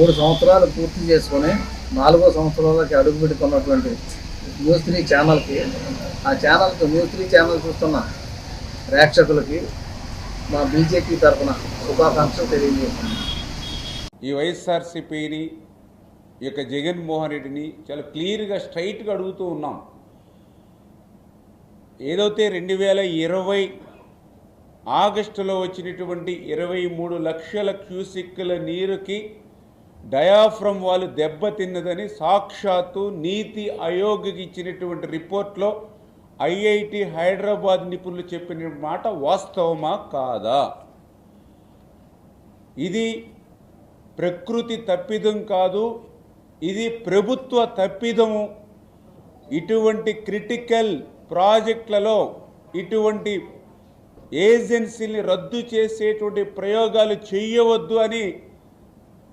మూడు సంవత్సరాలు పూర్తి చేసుకొని నాలుగో సంవత్సరాలకి అడుగు పెడుతున్నటువంటి న్యూస్ త్రీ ఛానల్కి ఆ ఛానల్కి న్యూస్ త్రీ ఛానల్ చూస్తున్న ప్రేక్షకులకి మా బీజేపీ తరఫున శుభాకాంక్షలు తెలియజేస్తున్నాను. ఈ వైఎస్ఆర్సీపీని ఈ యొక్క జగన్మోహన్ రెడ్డిని చాలా క్లియర్గా స్ట్రైట్గా అడుగుతూ ఉన్నాం. ఏదైతే రెండు వేల ఇరవై ఆగస్టులో వచ్చినటువంటి ఇరవై మూడు లక్షల క్యూసిక్కుల నీరుకి డయాఫ్రమ్ వాళ్ళు దెబ్బతిన్నదని సాక్షాత్తు నీతి ఆయోగ్కి ఇచ్చినటువంటి రిపోర్ట్లో ఐఐటి హైదరాబాద్ నిపుణులు చెప్పిన మాట వాస్తవమా కాదా? ఇది ప్రకృతి తప్పిదం కాదు ఇది ప్రభుత్వ తప్పిదము ఇటువంటి క్రిటికల్ ప్రాజెక్టులలో ఇటువంటి ఏజెన్సీని రద్దు చేసేటువంటి ప్రయోగాలు చేయవద్దు అని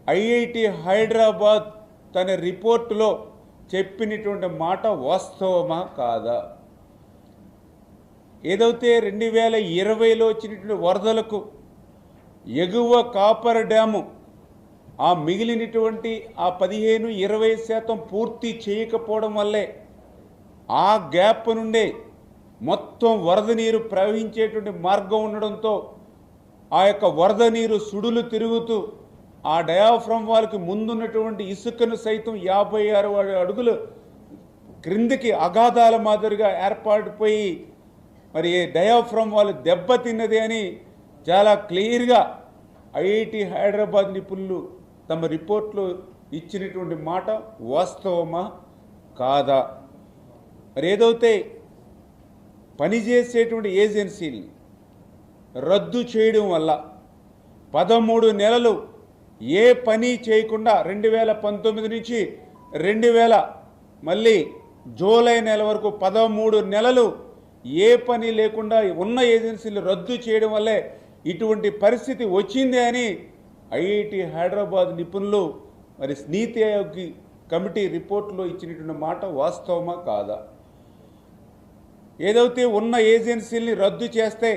ఐఐటి హైదరాబాద్ తన రిపోర్టులో చెప్పినటువంటి మాట వాస్తవమా కాదా? ఏదైతే రెండు వేల ఇరవైలో వచ్చినటువంటి వరదలకు ఎగువ కాపర్ డ్యాము ఆ మిగిలినటువంటి ఆ పదిహేను ఇరవై శాతం పూర్తి చేయకపోవడం వల్లే ఆ గ్యాప్ నుండే మొత్తం వరద నీరు ప్రవహించేటువంటి మార్గం ఉండడంతో ఆ యొక్క వరద నీరు సుడులు తిరుగుతూ ఆ డయాఫ్రమ్ వాళ్ళకి ముందున్నటువంటి ఇసుకను సైతం యాభై ఆరు అడుగులు క్రిందికి అగాధాల మాదిరిగా ఏర్పాటుపోయి మరి డయాఫ్రమ్ వాళ్ళు దెబ్బతిన్నది అని చాలా క్లియర్గా ఐఐటి హైదరాబాద్ నిపుణులు తమ రిపోర్ట్లో ఇచ్చినటువంటి మాట వాస్తవమా కాదా? మరి ఏదైతే పనిచేసేటువంటి ఏజెన్సీని రద్దు చేయడం వల్ల పదమూడు నెలలు ఏ పని చేయకుండా రెండు వేల పంతొమ్మిది నుంచి రెండు వేల మళ్ళీ జూలై నెల వరకు పదమూడు నెలలు ఏ పని లేకుండా ఉన్న ఏజెన్సీలు రద్దు చేయడం వల్లే ఇటువంటి పరిస్థితి వచ్చింది అని ఐఐటి హైదరాబాద్ నిపుణులు మరి నీతి ఆయోగ్ కమిటీ రిపోర్ట్లో ఇచ్చినటువంటి మాట వాస్తవమా కాదా? ఏదైతే ఉన్న ఏజెన్సీల్ని రద్దు చేస్తే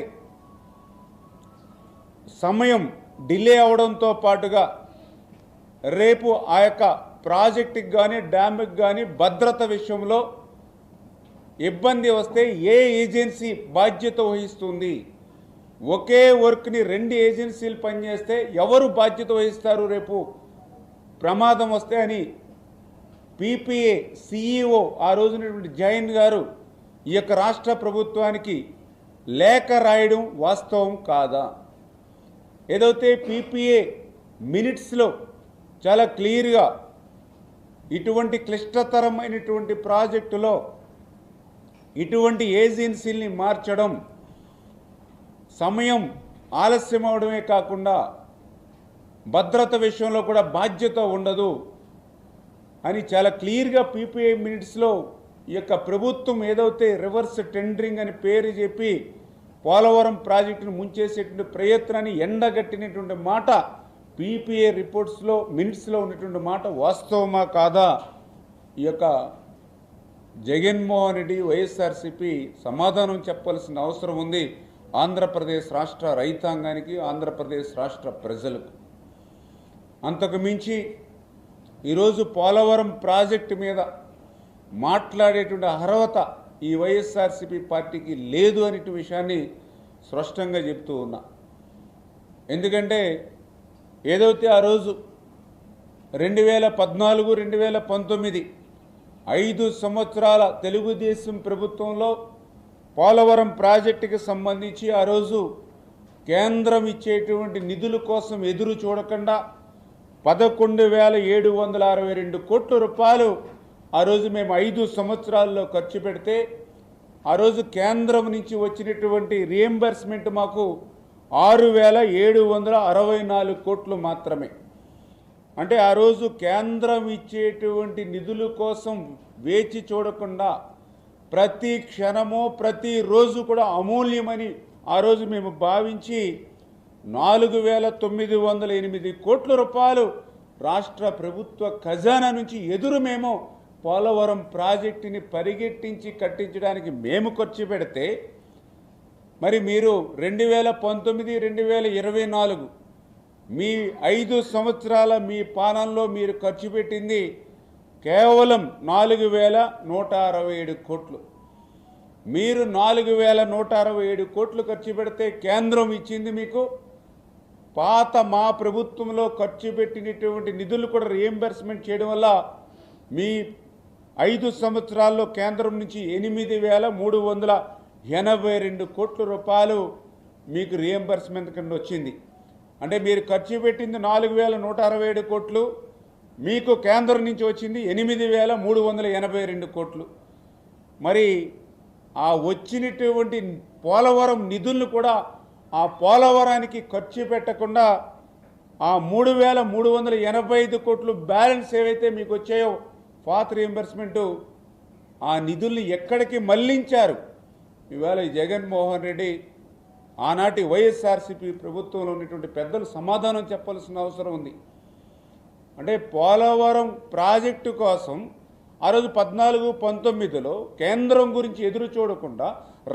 సమయం డిలే అవడంతో పాటుగా రేపు ఆ యొక్క ప్రాజెక్టుకి కానీ డ్యామ్కి కానీ భద్రత విషయంలో ఇబ్బంది వస్తే ఏ ఏజెన్సీ బాధ్యత వహిస్తుంది? ఒకే వర్క్ని రెండు ఏజెన్సీలు పనిచేస్తే ఎవరు బాధ్యత వహిస్తారు రేపు? ప్రమాదం వస్తే అని పీపీఏ సిఈఓ ఆ రోజునటువంటి జైన్ గారు ఈ యొక్క రాష్ట్ర ప్రభుత్వానికి లేఖ రాయడం వాస్తవం కాదా? ఏదైతే పీపీఏ మినిట్స్లో చాలా క్లియర్గా ఇటువంటి క్లిష్టతరమైనటువంటి ప్రాజెక్టులో ఇటువంటి ఏజెన్సీల్ని మార్చడం సమయం ఆలస్యం అవడమే కాకుండా భద్రత విషయంలో కూడా బాధ్యత ఉండదు అని చాలా క్లియర్గా పీపీఐ మినిట్స్లో ఈ యొక్క ప్రభుత్వం ఏదైతే రివర్స్ టెండరింగ్ అని పేరు చెప్పి పోలవరం ప్రాజెక్టును ముంచేసేటువంటి ప్రయత్నాన్ని ఎండగట్టినటువంటి మాట పీపీఏ రిపోర్ట్స్లో మినిట్స్లో ఉన్నటువంటి మాట వాస్తవమా కాదా? ఈ యొక్క జగన్మోహన్ రెడ్డి వైఎస్ఆర్సీపీ సమాధానం చెప్పాల్సిన అవసరం ఉంది ఆంధ్రప్రదేశ్ రాష్ట్ర రైతాంగానికి ఆంధ్రప్రదేశ్ రాష్ట్ర ప్రజలకు. అంతకు మించి ఈరోజు పోలవరం ప్రాజెక్టు మీద మాట్లాడేటువంటి అర్హత ఈ వైఎస్ఆర్సీపీ పార్టీకి లేదు అనేటి విషయాన్ని స్పష్టంగా చెప్తూ ఉన్నా. ఎందుకంటే ఏదైతే ఆ రోజు రెండు వేల పద్నాలుగు రెండు వేల పంతొమ్మిది ఐదు సంవత్సరాల తెలుగుదేశం ప్రభుత్వంలో పోలవరం ప్రాజెక్టుకి సంబంధించి ఆ రోజు కేంద్రం ఇచ్చేటువంటి నిధుల కోసం ఎదురు చూడకుండా పదకొండు వేల ఏడు వందల అరవై రెండు కోట్ల రూపాయలు ఆ రోజు మేము ఐదు సంవత్సరాల్లో ఖర్చు పెడితే ఆ రోజు కేంద్రం నుంచి వచ్చినటువంటి రియంబర్స్మెంట్ మాకు ఆరు వేల ఏడు వందల అరవై నాలుగు కోట్లు మాత్రమే. అంటే ఆ రోజు కేంద్రం ఇచ్చేటువంటి నిధుల కోసం వేచి చూడకుండా ప్రతి క్షణము ప్రతి రోజు కూడా అమూల్యమని ఆ రోజు మేము భావించి నాలుగు వేల తొమ్మిది వందల ఎనిమిది కోట్ల రూపాయలు రాష్ట్ర ప్రభుత్వ ఖజానా నుంచి ఎదురు మేము పోలవరం ప్రాజెక్టుని పరిగెట్టించి కట్టించడానికి మేము ఖర్చు పెడితే మరి మీరు రెండు వేల పంతొమ్మిది రెండు వేల ఇరవై నాలుగు మీ ఐదు సంవత్సరాల మీ పాలనలో మీరు ఖర్చు పెట్టింది కేవలం నాలుగు వేల నూట అరవై ఏడు కోట్లు. మీరు నాలుగు వేల నూట అరవై ఏడు కోట్లు ఖర్చు పెడితే కేంద్రం ఇచ్చింది మీకు. పాత మా ప్రభుత్వంలో ఖర్చు పెట్టినటువంటి నిధులు కూడా రియంబర్స్మెంట్ చేయడం వల్ల మీ ఐదు సంవత్సరాల్లో కేంద్రం నుంచి ఎనిమిది వేల మూడు వందల ఎనభై రెండు కోట్ల రూపాయలు మీకు రియంబర్స్మెంట్ కింద వచ్చింది. అంటే మీరు ఖర్చు పెట్టింది నాలుగు వేల నూట అరవై ఏడు కోట్లు మీకు కేంద్రం నుంచి వచ్చింది ఎనిమిది వేల మూడు వందల ఎనభై రెండు కోట్లు. మరి ఆ వచ్చినటువంటి పోలవరం నిధులను కూడా ఆ పోలవరానికి ఖర్చు పెట్టకుండా ఆ మూడు వేల మూడు వందల ఎనభై ఐదు కోట్లు బ్యాలెన్స్ ఏవైతే మీకు వచ్చాయో పాత రీఎంబర్స్మెంటు ఆ నిధుల్ని ఎక్కడికి మళ్ళించారు? ఇవాళ ఈ జగన్మోహన్ రెడ్డి ఆనాటి వైఎస్ఆర్సీపీ ప్రభుత్వంలో ఉన్నటువంటి పెద్దలు సమాధానం చెప్పాల్సిన అవసరం ఉంది. అంటే పోలవరం ప్రాజెక్టు కోసం ఆ రోజు పద్నాలుగు పంతొమ్మిదిలో కేంద్రం గురించి ఎదురు చూడకుండా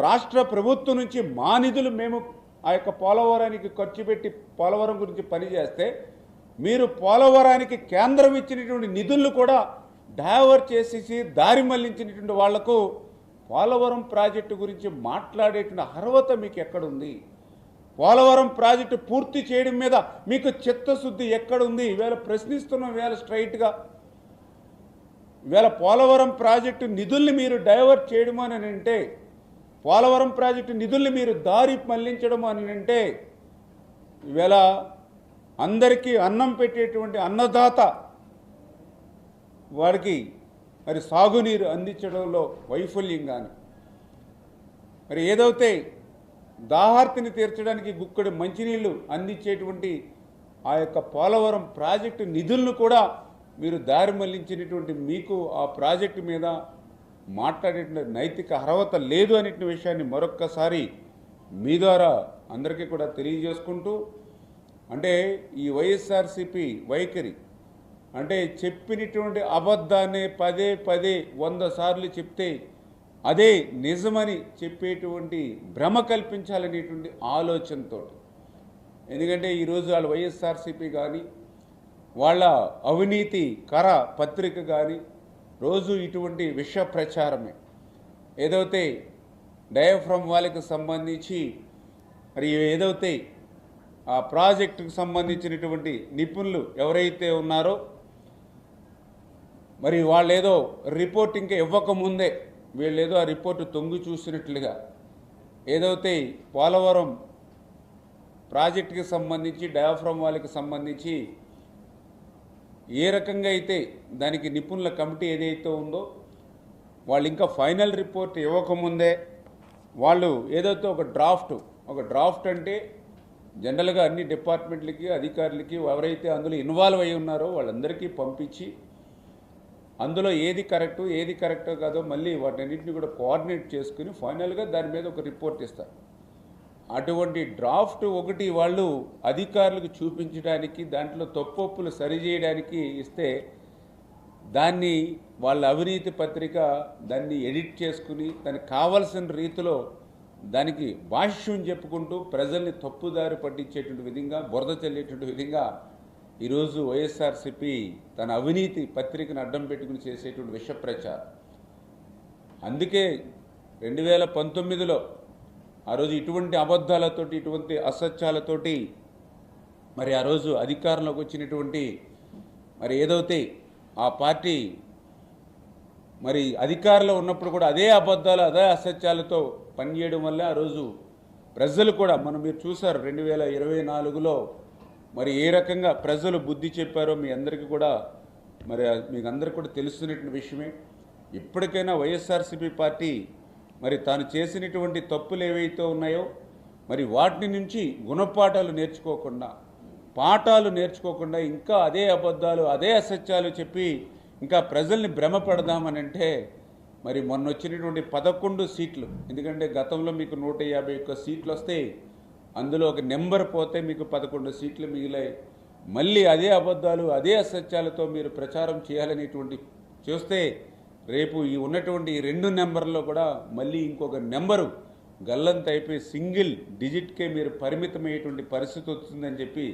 రాష్ట్ర ప్రభుత్వం నుంచి మా నిధులు మేము ఆ యొక్క పోలవరానికి ఖర్చు పెట్టి పోలవరం గురించి పనిచేస్తే మీరు పోలవరానికి కేంద్రం ఇచ్చినటువంటి నిధులను కూడా డైవర్ చేసేసి దారి మళ్ళించినటువంటి వాళ్ళకు పోలవరం ప్రాజెక్టు గురించి మాట్లాడేటువంటి అర్హత మీకు ఎక్కడుంది? పోలవరం ప్రాజెక్టు పూర్తి చేయడం మీద మీకు చిత్తశుద్ధి ఎక్కడుంది? ఈవేళ ప్రశ్నిస్తున్నాం ఈవేళ స్ట్రైట్గా ఈవేళ పోలవరం ప్రాజెక్టు నిధుల్ని మీరు డైవర్ట్ చేయడం అని అంటే పోలవరం ప్రాజెక్టు నిధుల్ని మీరు దారి మళ్ళించడం అని అంటే ఈవేళ అందరికీ అన్నం పెట్టేటువంటి అన్నదాత వారికి మరి సాగునీరు అందించడంలో వైఫల్యం కానీ మరి ఏదైతే దాహార్తిని తీర్చడానికి గుక్కడి మంచినీళ్ళు అందించేటువంటి ఆ యొక్క పోలవరం ప్రాజెక్టు నిధులను కూడా మీరు దారి మళ్ళించినటువంటి మీకు ఆ ప్రాజెక్టు మీద మాట్లాడేటువంటి నైతిక అర్హత లేదు అనేటువంటి విషయాన్ని మరొక్కసారి మీ ద్వారా అందరికీ కూడా తెలియజేసుకుంటూ అంటే ఈ వైఎస్ఆర్సిపి వైఖరి అంటే చెప్పినటువంటి అబద్ధాన్ని పదే పదే వంద సార్లు చెప్తే అదే నిజమని చెప్పేటువంటి భ్రమ కల్పించాలనేటువంటి ఆలోచనతో. ఎందుకంటే ఈరోజు వాళ్ళ వైఎస్ఆర్సీపీ కానీ వాళ్ళ అవినీతి కర పత్రిక కానీ రోజు ఇటువంటి విష ప్రచారమే. ఏదైతే డయాఫ్రమ్ వాళ్ళకి సంబంధించి మరి ఏదైతే ఆ ప్రాజెక్టుకు సంబంధించినటువంటి నిపుణులు ఎవరైతే ఉన్నారో మరి వాళ్ళు ఏదో రిపోర్ట్ ఇంకా ఇవ్వకముందే వీళ్ళేదో ఆ రిపోర్టు తొంగి చూసినట్లుగా ఏదైతే పోలవరం ప్రాజెక్టుకి సంబంధించి డయాఫ్రమ్ వాళ్ళకి సంబంధించి ఏ రకంగా అయితే దానికి నిపుణుల కమిటీ ఏదైతే ఉందో వాళ్ళు ఇంకా ఫైనల్ రిపోర్ట్ ఇవ్వకముందే వాళ్ళు ఏదైతే ఒక డ్రాఫ్ట్ ఒక డ్రాఫ్ట్ అంటే జనరల్గా అన్ని డిపార్ట్మెంట్లకి అధికారులకి ఎవరైతే అందులో ఇన్వాల్వ్ అయి ఉన్నారో వాళ్ళందరికీ పంపించి అందులో ఏది కరెక్టు ఏది కరెక్టో కాదో మళ్ళీ వాటన్నింటిని కూడా కోఆర్డినేట్ చేసుకుని ఫైనల్గా దాని మీద ఒక రిపోర్ట్ ఇస్తారు. అటువంటి డ్రాఫ్ట్ ఒకటి వాళ్ళు అధికారులకు చూపించడానికి దాంట్లో తప్పొప్పులు సరిచేయడానికి ఇస్తే దాన్ని వాళ్ళ అవినీతి పత్రిక దాన్ని ఎడిట్ చేసుకుని దానికి కావలసిన రీతిలో దానికి భాష్యం చెప్పుకుంటూ ప్రజల్ని తప్పుదారి పట్టించేటువంటి విధంగా బురద చల్లేటువంటి విధంగా ఈరోజు వైఎస్ఆర్సిపి తన అవినీతి పత్రికను అడ్డం పెట్టుకుని చేసేటువంటి విష ప్రచారం అందుకే రెండు వేల పంతొమ్మిదిలో ఆ రోజు ఇటువంటి అబద్ధాలతోటి ఇటువంటి అసత్యాలతోటి మరి ఆ రోజు అధికారంలోకి వచ్చినటువంటి మరి ఏదైతే ఆ పార్టీ మరి అధికారంలో ఉన్నప్పుడు కూడా అదే అబద్ధాలు అదే అసత్యాలతో పనిచేయడం వల్ల ఆ రోజు ప్రజలు కూడా మనం మీరు చూసారు రెండు వేల ఇరవై నాలుగులో మరి ఏ రకంగా ప్రజలు బుద్ధి చెప్పారో మీ అందరికీ కూడా మరి మీకు అందరికీ కూడా తెలుస్తున్నటువంటి విషయమే. ఇప్పటికైనా వైఎస్ఆర్సీపీ పార్టీ మరి తాను చేసినటువంటి తప్పులు ఏవైతే ఉన్నాయో మరి వాటి నుంచి గుణపాఠాలు నేర్చుకోకుండా పాఠాలు నేర్చుకోకుండా ఇంకా అదే అబద్ధాలు అదే అసత్యాలు చెప్పి ఇంకా ప్రజల్ని భ్రమపడదామని అంటే మరి మొన్న వచ్చినటువంటి పదకొండు సీట్లు ఎందుకంటే గతంలో మీకు నూట యాభై ఒక్క సీట్లు వస్తే అందులో ఒక నెంబర్ పోతే మీకు పదకొండు సీట్లు మిగిలాయి. మళ్ళీ అదే అబద్ధాలు అదే అసత్యాలతో మీరు ప్రచారం చేయాలనేటువంటి చూస్తే రేపు ఈ ఉన్నటువంటి రెండు నెంబర్లో కూడా మళ్ళీ ఇంకొక నెంబరు గల్లంత అయిపోయి సింగిల్ డిజిట్కే మీరు పరిమితమయ్యేటువంటి పరిస్థితి వస్తుందని చెప్పి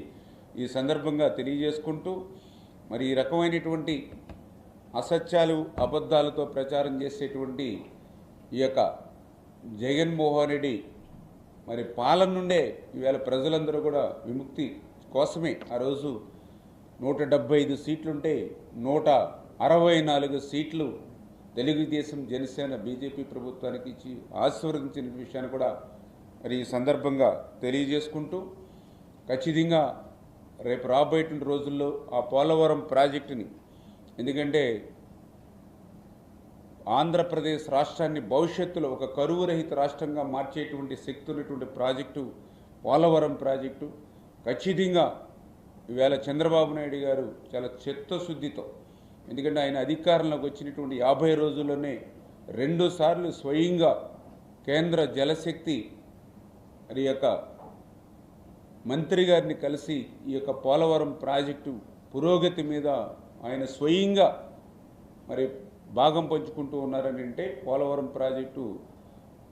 ఈ సందర్భంగా తెలియజేసుకుంటూ మరి ఈ రకమైనటువంటి అసత్యాలు అబద్ధాలతో ప్రచారం చేసేటువంటి ఈ యొక్క జగన్మోహన్ రెడ్డి మరి పాలన నుండే ఈవేళ ప్రజలందరూ కూడా విముక్తి కోసమే ఆ రోజు నూట డెబ్బై ఐదు సీట్లుంటే నూట అరవై నాలుగు సీట్లు తెలుగుదేశం జనసేన బీజేపీ ప్రభుత్వానికి ఇచ్చి ఆశీర్వదించిన విషయాన్ని కూడా మరి ఈ సందర్భంగా తెలియజేసుకుంటూ ఖచ్చితంగా రేపు రాబోయేటువంటి రోజుల్లో ఆ పోలవరం ప్రాజెక్టుని ఎందుకంటే ఆంధ్రప్రదేశ్ రాష్ట్రాన్ని భవిష్యత్తులో ఒక కరువు రహిత రాష్ట్రంగా మార్చేటువంటి శక్తి ఉన్నటువంటి ప్రాజెక్టు పోలవరం ప్రాజెక్టు ఖచ్చితంగా ఇవాళ చంద్రబాబు నాయుడు గారు చాలా చిత్తశుద్ధితో ఎందుకంటే ఆయన అధికారంలోకి వచ్చినటువంటి యాభై రోజుల్లోనే రెండుసార్లు స్వయంగా కేంద్ర జలశక్తి మరి యొక్క మంత్రి గారిని కలిసి ఈ యొక్క పోలవరం ప్రాజెక్టు పురోగతి మీద ఆయన స్వయంగా మరి భాగం పంచుకుంటూ ఉన్నారని అంటే పోలవరం ప్రాజెక్టు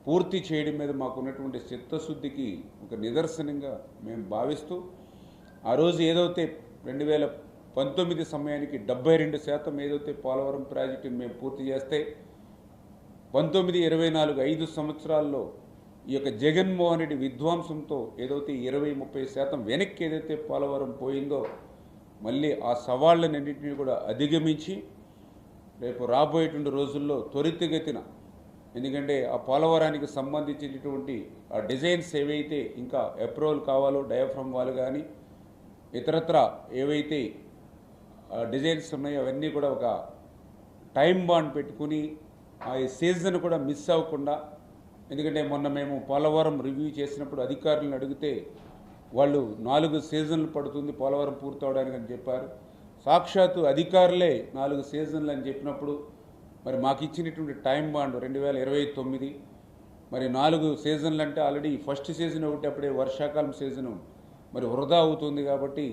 పూర్తి చేయడం మీద మాకు ఉన్నటువంటి చిత్తశుద్ధికి ఒక నిదర్శనంగా మేము భావిస్తూ ఆ రోజు ఏదైతే రెండు వేల పంతొమ్మిది సమయానికి డెబ్బై రెండు శాతం ఏదైతే పోలవరం ప్రాజెక్టుని మేము పూర్తి చేస్తే పంతొమ్మిది ఇరవై నాలుగు ఐదు సంవత్సరాల్లో ఈ యొక్క జగన్మోహన్ రెడ్డి విధ్వంసంతో ఏదైతే ఇరవై ముప్పై శాతం వెనక్కి ఏదైతే పోలవరం పోయిందో మళ్ళీ ఆ సవాళ్ళనన్నింటినీ కూడా అధిగమించి రేపు రాబోయేటువంటి రోజుల్లో త్వరితగతిన ఎందుకంటే ఆ పోలవరానికి సంబంధించినటువంటి ఆ డిజైన్స్ ఏవైతే ఇంకా అప్రూవల్ కావాలో డయాఫ్రమ్ వాళ్ళు కానీ ఇతరత్ర ఏవైతే ఆ డిజైన్స్ ఉన్నాయో అవన్నీ కూడా ఒక టైం బాండ్ పెట్టుకుని ఆ సీజన్ కూడా మిస్ అవ్వకుండా ఎందుకంటే మొన్న మేము పోలవరం రివ్యూ చేసినప్పుడు అధికారులను అడిగితే వాళ్ళు నాలుగు సీజన్లు పడుతుంది పోలవరం పూర్తవడానికి అని చెప్పారు. సాక్షాత్తు అధికారులే నాలుగు సీజన్లు అని చెప్పినప్పుడు మరి మాకు ఇచ్చినటువంటి టైం బాండ్ రెండు వేల ఇరవై తొమ్మిది మరి నాలుగు సీజన్లు అంటే ఆల్రెడీ ఫస్ట్ సీజన్ ఒకటి అప్పుడే వర్షాకాలం సీజను. మరి వృధా అవుతుంది కాబట్టి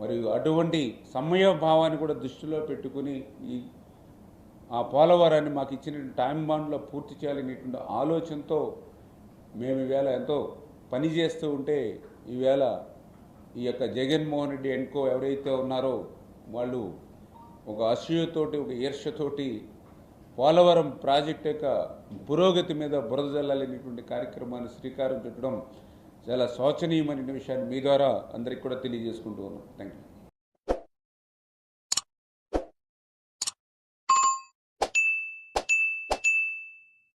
మరి అటువంటి సమయభావాన్ని కూడా దృష్టిలో పెట్టుకుని ఈ ఆ పోలవరాన్ని మాకు ఇచ్చిన టైం బాండ్లో పూర్తి చేయాలనేటువంటి ఆలోచనతో మేము ఈవేళ ఎంతో పని చేస్తూ ఉంటే ఈవేళ ఈ యొక్క జగన్మోహన్ రెడ్డి ఎన్కో ఎవరైతే ఉన్నారో వాళ్ళు ఒక అసూయతోటి ఒక ఈర్ష్యతోటి పోలవరం ప్రాజెక్ట్ యొక్క పురోగతి మీద బురద జల్లాలనేటువంటి కార్యక్రమాన్ని శ్రీకారం చుట్టడం చాలా శోచనీయమైన విషయాన్ని మీ ద్వారా అందరికీ కూడా తెలియజేసుకుంటూ ఉన్నాం. Thank you